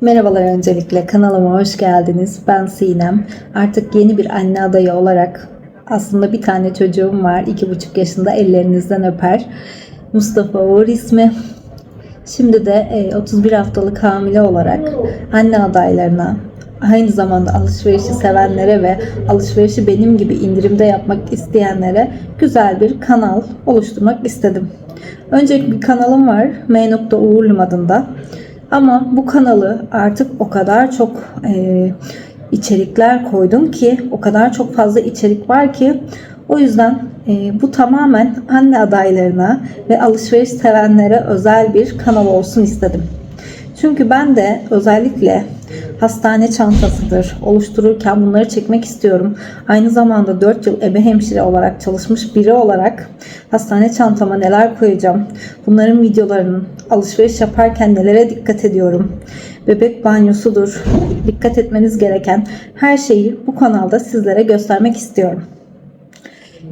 Merhabalar öncelikle kanalıma hoş geldiniz. Ben Sinem. Artık yeni bir anne adayı olarak aslında bir tane çocuğum var. iki buçuk yaşında ellerinizden öper. Mustafa Uğur ismi. Şimdi de e, 31 haftalık hamile olarak anne adaylarına aynı zamanda alışverişi sevenlere ve alışverişi benim gibi indirimde yapmak isteyenlere güzel bir kanal oluşturmak istedim. Öncelikle bir kanalım var. M.Uğurlum adında. Ama bu kanalı artık o kadar çok e, içerikler koydum ki o kadar çok fazla içerik var ki o yüzden e, bu tamamen anne adaylarına ve alışveriş sevenlere özel bir kanal olsun istedim. Çünkü ben de özellikle hastane çantasıdır. Oluştururken bunları çekmek istiyorum. Aynı zamanda 4 yıl ebe hemşire olarak çalışmış biri olarak hastane çantama neler koyacağım, bunların videolarının alışveriş yaparken nelere dikkat ediyorum, bebek banyosudur, dikkat etmeniz gereken her şeyi bu kanalda sizlere göstermek istiyorum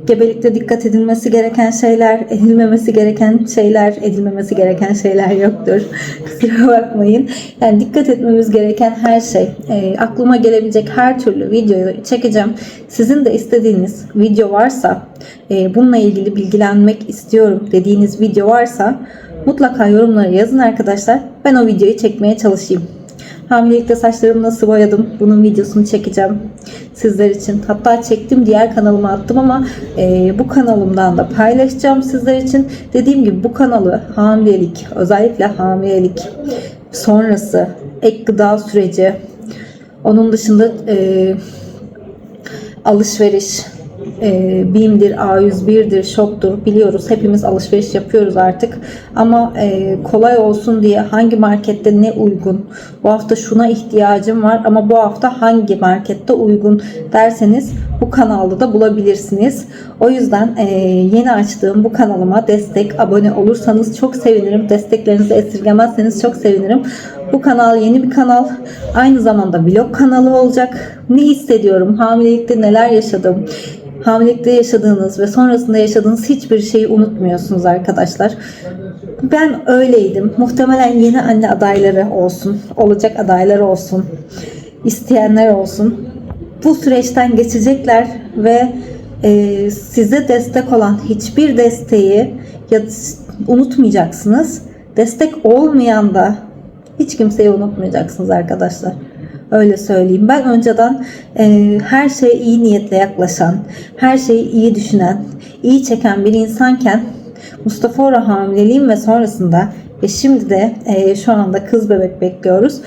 gebelikte dikkat edilmesi gereken şeyler, edilmemesi gereken şeyler, edilmemesi gereken şeyler yoktur. Kusura bakmayın. Yani dikkat etmemiz gereken her şey, e, aklıma gelebilecek her türlü videoyu çekeceğim. Sizin de istediğiniz video varsa, e, bununla ilgili bilgilenmek istiyorum dediğiniz video varsa mutlaka yorumlara yazın arkadaşlar. Ben o videoyu çekmeye çalışayım. Hamilelikte saçlarımı nasıl boyadım bunun videosunu çekeceğim sizler için. Hatta çektim diğer kanalıma attım ama e, bu kanalımdan da paylaşacağım sizler için. Dediğim gibi bu kanalı hamilelik özellikle hamilelik sonrası ek gıda süreci onun dışında e, alışveriş e, BİM'dir, A101'dir, Shop'tur biliyoruz. Hepimiz alışveriş yapıyoruz artık. Ama e, kolay olsun diye hangi markette ne uygun, bu hafta şuna ihtiyacım var ama bu hafta hangi markette uygun derseniz bu kanalda da bulabilirsiniz. O yüzden e, yeni açtığım bu kanalıma destek, abone olursanız çok sevinirim. Desteklerinizi esirgemezseniz çok sevinirim. Bu kanal yeni bir kanal. Aynı zamanda vlog kanalı olacak. Ne hissediyorum? Hamilelikte neler yaşadım? Hamilelikte yaşadığınız ve sonrasında yaşadığınız hiçbir şeyi unutmuyorsunuz arkadaşlar. Ben öyleydim. Muhtemelen yeni anne adayları olsun, olacak adaylar olsun, isteyenler olsun. Bu süreçten geçecekler ve e, size destek olan hiçbir desteği ya unutmayacaksınız. Destek olmayan da hiç kimseyi unutmayacaksınız arkadaşlar. Öyle söyleyeyim. Ben önceden e, her şeye iyi niyetle yaklaşan, her şeyi iyi düşünen, iyi çeken bir insanken Mustafa Ora hamileliğim ve sonrasında ve şimdi de e, şu anda kız bebek bekliyoruz.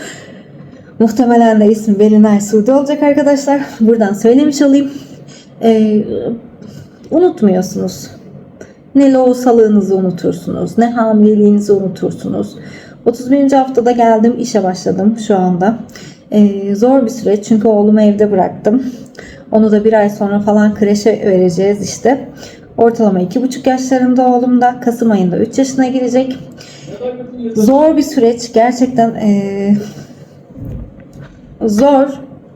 Muhtemelen de ismi Belinay Suudi olacak arkadaşlar. Buradan söylemiş olayım. E, unutmuyorsunuz. Ne loğusalığınızı unutursunuz, ne hamileliğinizi unutursunuz. 31. haftada geldim, işe başladım şu anda. Ee, zor bir süreç çünkü oğlumu evde bıraktım. Onu da bir ay sonra falan kreşe vereceğiz işte. Ortalama iki buçuk yaşlarında oğlum da Kasım ayında 3 yaşına girecek. Zor bir süreç gerçekten ee, zor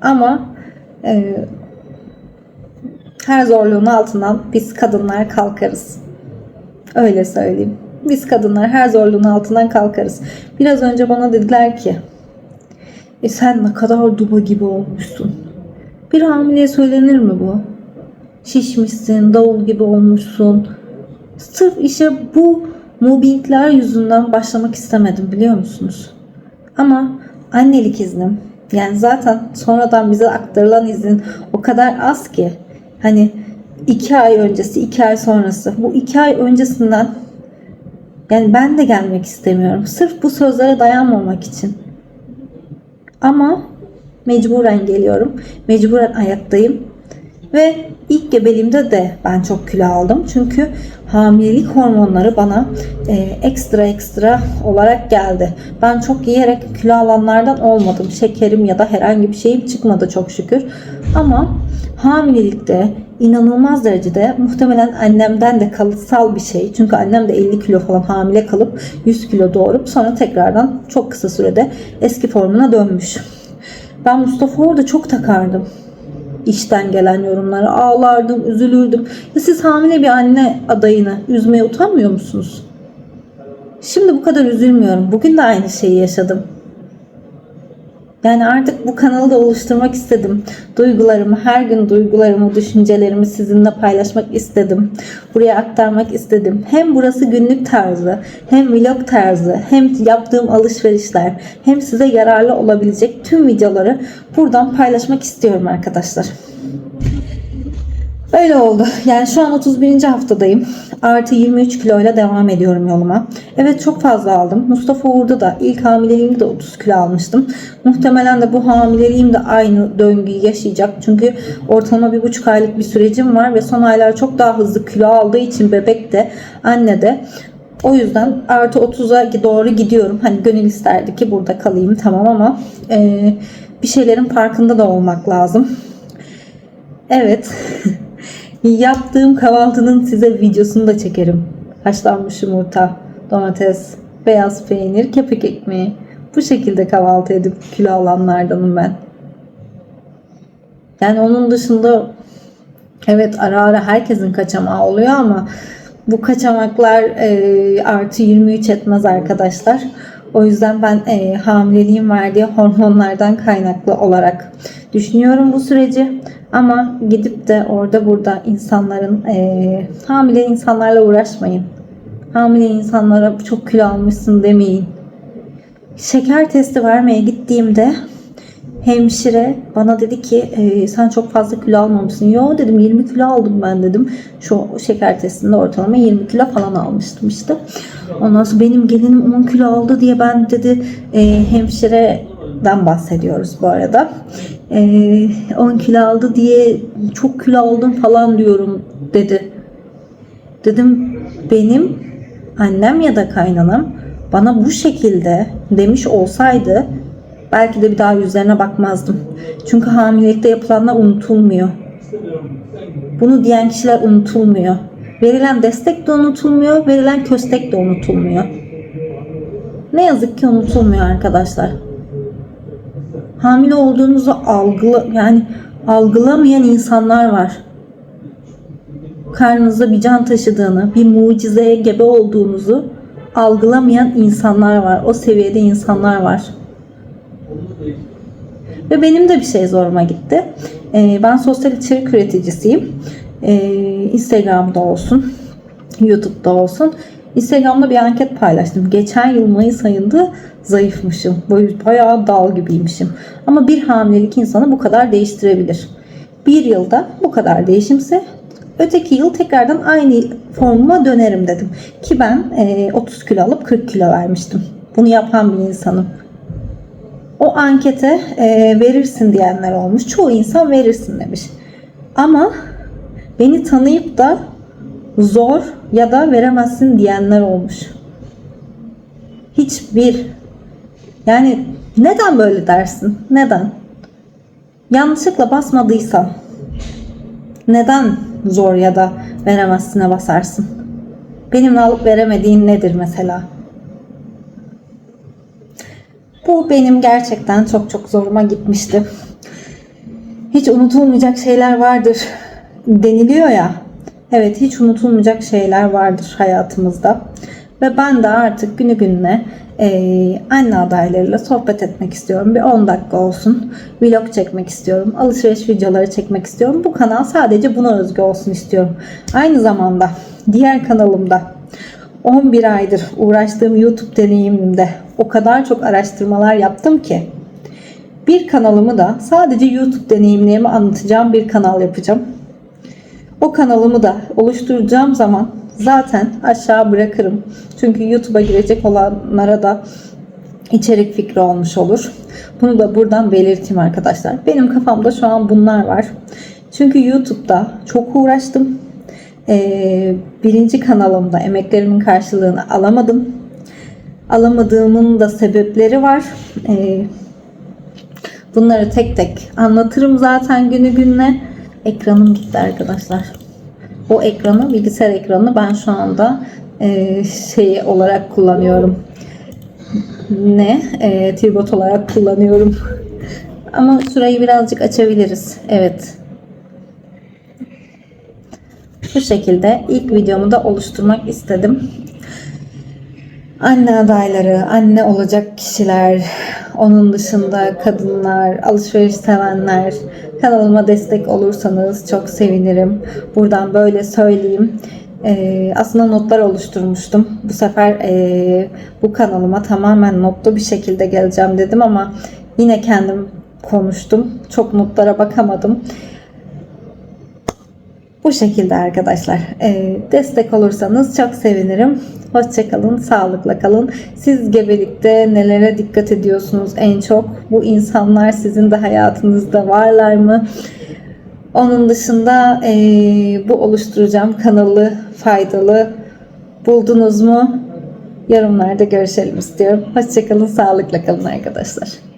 ama ee, her zorluğun altından biz kadınlar kalkarız. Öyle söyleyeyim. Biz kadınlar her zorluğun altından kalkarız. Biraz önce bana dediler ki e sen ne kadar duba gibi olmuşsun. Bir hamileye söylenir mi bu? Şişmişsin, davul gibi olmuşsun. Sırf işe bu mobbingler yüzünden başlamak istemedim biliyor musunuz? Ama annelik iznim yani zaten sonradan bize aktarılan izin o kadar az ki hani iki ay öncesi iki ay sonrası bu iki ay öncesinden yani ben de gelmek istemiyorum. Sırf bu sözlere dayanmamak için. Ama mecburen geliyorum. Mecburen ayaktayım. Ve ilk gebeliğimde de ben çok kilo aldım. Çünkü hamilelik hormonları bana e, ekstra ekstra olarak geldi. Ben çok yiyerek kilo alanlardan olmadım. Şekerim ya da herhangi bir şeyim çıkmadı çok şükür. Ama hamilelikte inanılmaz derecede muhtemelen annemden de kalıtsal bir şey. Çünkü annem de 50 kilo falan hamile kalıp 100 kilo doğurup sonra tekrardan çok kısa sürede eski formuna dönmüş. Ben Mustafa orada çok takardım. İşten gelen yorumlara ağlardım, üzülürdüm. Ya siz hamile bir anne adayını üzmeye utanmıyor musunuz? Şimdi bu kadar üzülmüyorum. Bugün de aynı şeyi yaşadım. Yani artık bu kanalı da oluşturmak istedim. Duygularımı, her gün duygularımı, düşüncelerimi sizinle paylaşmak istedim. Buraya aktarmak istedim. Hem burası günlük tarzı, hem vlog tarzı, hem yaptığım alışverişler, hem size yararlı olabilecek tüm videoları buradan paylaşmak istiyorum arkadaşlar. Öyle oldu. Yani şu an 31. haftadayım. Artı 23 kiloyla devam ediyorum yoluma. Evet çok fazla aldım. Mustafa Uğur'da da ilk hamileliğimde de 30 kilo almıştım. Muhtemelen de bu hamileliğim de aynı döngüyü yaşayacak. Çünkü ortalama bir buçuk aylık bir sürecim var ve son aylar çok daha hızlı kilo aldığı için bebek de anne de o yüzden artı 30'a doğru gidiyorum. Hani gönül isterdi ki burada kalayım tamam ama e, bir şeylerin farkında da olmak lazım. Evet. Yaptığım kahvaltının size videosunu da çekerim. Haşlanmış yumurta, domates, beyaz peynir, kepek ekmeği. Bu şekilde kahvaltı edip kilo alanlardanım ben. Yani onun dışında evet ara ara herkesin kaçamağı oluyor ama bu kaçamaklar e, artı 23 etmez arkadaşlar. O yüzden ben e, hamileliğin verdiği hormonlardan kaynaklı olarak düşünüyorum bu süreci. Ama gidip de orada burada insanların e, hamile insanlarla uğraşmayın. Hamile insanlara çok kilo almışsın demeyin. Şeker testi vermeye gittiğimde hemşire bana dedi ki e, sen çok fazla kilo almamışsın. Yo dedim 20 kilo aldım ben dedim. Şu şeker testinde ortalama 20 kilo falan almıştım işte. Ondan sonra benim gelinim 10 kilo aldı diye ben dedi e, hemşireden bahsediyoruz bu arada. E, 10 kilo aldı diye çok kilo aldım falan diyorum dedi. Dedim benim annem ya da kaynanam bana bu şekilde demiş olsaydı belki de bir daha yüzlerine bakmazdım. Çünkü hamilelikte yapılanlar unutulmuyor. Bunu diyen kişiler unutulmuyor. Verilen destek de unutulmuyor, verilen köstek de unutulmuyor. Ne yazık ki unutulmuyor arkadaşlar. Hamile olduğunuzu algıla yani algılamayan insanlar var. Karnınızda bir can taşıdığını, bir mucizeye gebe olduğunuzu algılamayan insanlar var. O seviyede insanlar var. Ve benim de bir şey zoruma gitti. Ee, ben sosyal içerik üreticisiyim. Ee, Instagram'da olsun, YouTube'da olsun. Instagram'da bir anket paylaştım. Geçen yıl Mayıs ayında zayıfmışım. Bayağı dal gibiymişim. Ama bir hamilelik insanı bu kadar değiştirebilir. Bir yılda bu kadar değişimse öteki yıl tekrardan aynı formuma dönerim dedim. Ki ben e, 30 kilo alıp 40 kilo vermiştim. Bunu yapan bir insanım. O ankete e, verirsin diyenler olmuş. Çoğu insan verirsin demiş. Ama beni tanıyıp da zor ya da veremezsin diyenler olmuş. Hiçbir yani neden böyle dersin? Neden? Yanlışlıkla basmadıysam neden zor ya da veremezsine basarsın? Benimle alıp veremediğin nedir mesela? Bu benim gerçekten çok çok zoruma gitmişti. Hiç unutulmayacak şeyler vardır deniliyor ya. Evet hiç unutulmayacak şeyler vardır hayatımızda. Ve ben de artık günü gününe e, anne adaylarıyla sohbet etmek istiyorum. Bir 10 dakika olsun. Vlog çekmek istiyorum. Alışveriş videoları çekmek istiyorum. Bu kanal sadece buna özgü olsun istiyorum. Aynı zamanda diğer kanalımda 11 aydır uğraştığım YouTube deneyimimde o kadar çok araştırmalar yaptım ki bir kanalımı da sadece YouTube deneyimlerimi anlatacağım bir kanal yapacağım. O kanalımı da oluşturacağım zaman zaten aşağı bırakırım. Çünkü YouTube'a girecek olanlara da içerik fikri olmuş olur. Bunu da buradan belirteyim arkadaşlar. Benim kafamda şu an bunlar var. Çünkü YouTube'da çok uğraştım. Ee, birinci kanalımda emeklerimin karşılığını alamadım. Alamadığımın da sebepleri var. Ee, bunları tek tek anlatırım zaten günü gününe. Ekranım gitti arkadaşlar. O ekranı, bilgisayar ekranını ben şu anda e, şey olarak kullanıyorum. Ne? E, tribot olarak kullanıyorum. Ama şurayı birazcık açabiliriz. Evet. Bu şekilde ilk videomu da oluşturmak istedim. anne adayları, anne olacak kişiler, onun dışında kadınlar, alışveriş sevenler kanalıma destek olursanız çok sevinirim. Buradan böyle söyleyeyim. Ee, aslında notlar oluşturmuştum. Bu sefer ee, bu kanalıma tamamen notlu bir şekilde geleceğim dedim ama yine kendim konuştum. Çok notlara bakamadım. Bu şekilde arkadaşlar. Ee, destek olursanız çok sevinirim. Hoşçakalın, sağlıkla kalın. Siz gebelikte nelere dikkat ediyorsunuz en çok? Bu insanlar sizin de hayatınızda varlar mı? Onun dışında ee, bu oluşturacağım kanalı faydalı buldunuz mu? Yorumlarda görüşelim istiyorum. Hoşçakalın, sağlıkla kalın arkadaşlar.